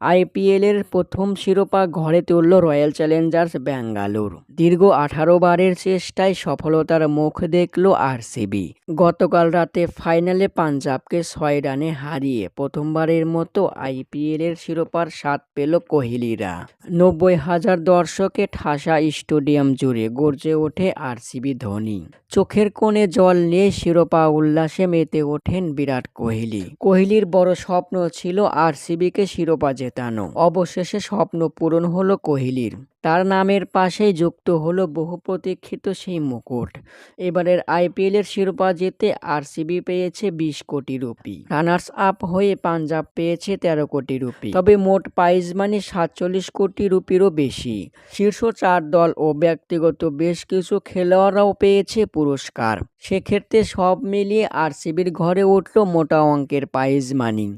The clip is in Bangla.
আইপিএলের প্রথম শিরোপা ঘরে তুলল রয়্যাল চ্যালেঞ্জার্স ব্যাঙ্গালোর। দীর্ঘ আঠারো বারের চেষ্টায় সফলতার মুখ দেখল আরসিবি। গতকাল রাতে ফাইনালে পাঞ্জাবকে ছয় রানে হারিয়ে প্রথমবারের মতো আইপিএলের শিরোপার স্বাদ পেল কোহলিরা। নব্বই হাজার দর্শকে ঠাসা স্টেডিয়াম জুড়ে গর্জে ওঠে আরসিবি ধোনি। চোখের কোণে জল নিয়ে শিরোপা উল্লাসে মেতে ওঠেন বিরাট কোহলি। কোহলির বড় স্বপ্ন ছিল আরসিবিকে শিরোপা জেতানো অবশেষে স্বপ্ন পূরণ হলো কোহলির। তার নামের পাশেই যুক্ত হলো বহু প্রতীক্ষিত সেই মুকুট। এবারের আইপিএলের শিরোপা জিতে আরসিবি পেয়েছে বিশ কোটি রুপি। রানার্স আপ হয়ে পাঞ্জাব পেয়েছে তেরো কোটি রুপি। তবে মোট প্রাইজ মানি সাতচল্লিশ কোটি রুপিরও বেশি। শীর্ষ চার দল ও ব্যক্তিগত বেশ কিছু খেলোয়াড়রাও পেয়েছে পুরস্কার। সেক্ষেত্রে সব মিলিয়ে আরসিবির ঘরে উঠল মোটা অঙ্কের প্রাইজ মানি